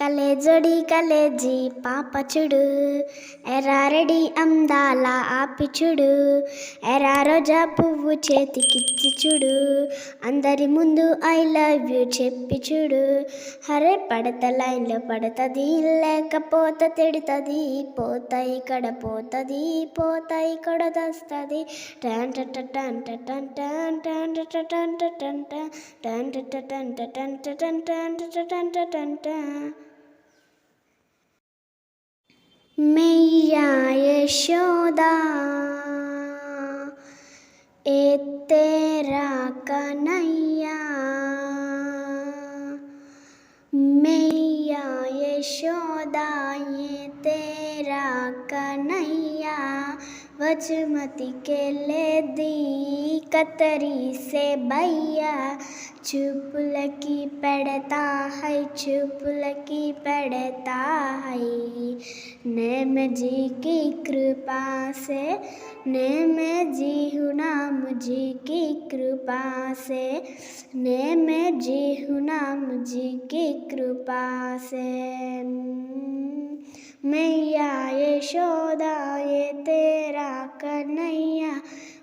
కలేజొడి కలేజీ పాపచుడు ఎరారెడి అందాల ఆపిచుడు ఎరా రోజా పువ్వు చేతికిచ్చి చూడు అందరి ముందు ఐ లవ్ యూ చెప్పి చూడు హరే పడత లైన్లో పడుతుంది లేకపోతే తిడుతుంది పోత ఇక్కడ పోతుంది పోత ఇక్కడ దస్తుంది టన్ టన్ టన్ టన్ టన్ టన్ టన్ టన్ ట ట టన్ టన్ టన్ టన్ టన్ టన్ టన్ టన్ టన్ టన్ मैया यशोदा ए तेरा कन्हैया। मैया यशोदा ये तेरा कन्हैया। वचमती के ले दी, कतरी से भैया। चुपलकी पड़ता है चुपलकी पड़ता है। नेम जी की कृपा से, नेम जी हूँ नाम जी की कृपा से, नेम जी हूँ नाम जी की कृपा से। मैया ये यशोदा ये तेरा कन्हैया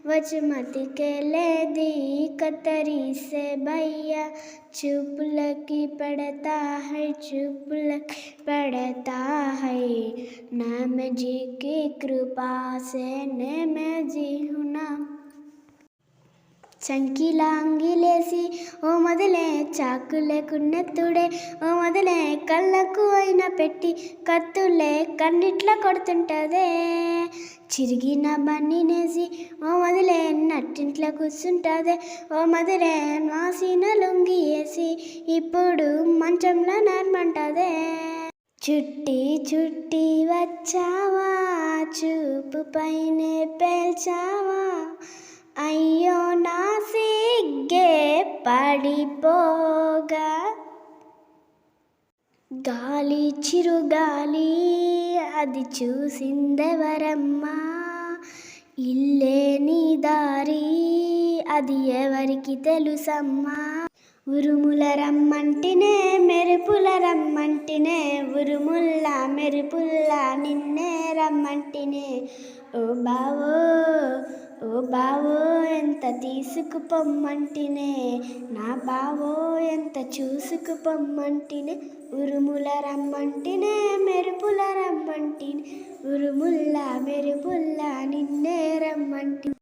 वचमती के ले दी कतरी से भैया, चुप लकी पड़ता है, चुप लकी पड़ता है। नाम जी की कृपा से नैम जी हूँ नाम చంకిలాంగిలేసి ఓ మొదలే చాకులే కున్నెత్తుడే ఓ మొదలే కళ్ళకు అయినా పెట్టి కత్తులే కన్నిట్ల కొడుతుంటదే. చిరిగిన బన్నీనేసి ఓ మొదలే నట్టింట్లో కూర్చుంటదే. ఓ మొదలే మాసిన లొంగి వేసి ఇప్పుడు మంచంలో నర్మంటదే. చుట్టి చుట్టి వచ్చావా చూపు పైనే పేల్చావా అయ్యి పోగా గాలి చిరుగాలి అది చూసిందెవరమ్మా? ఇల్లే నీ దారి అది ఎవరికి తెలుసమ్మా? ఉరుముల రమ్మంటినే మెరుపుల రమ్మంటినే ఉరుముల్లా మెరుపుల్లా నిన్నే రమ్మంటినే. ఓ బావో ఓ బావో ఎంత తీసుకుపొమ్మంటినే నా బావో ఎంత చూసుకుపొమ్మంటినే ఉరుముల రమ్మంటినే మెరుపుల రమ్మంటినే? ఉరుముల్లా మెరుపుల్లా నిన్నే రమ్మంటి.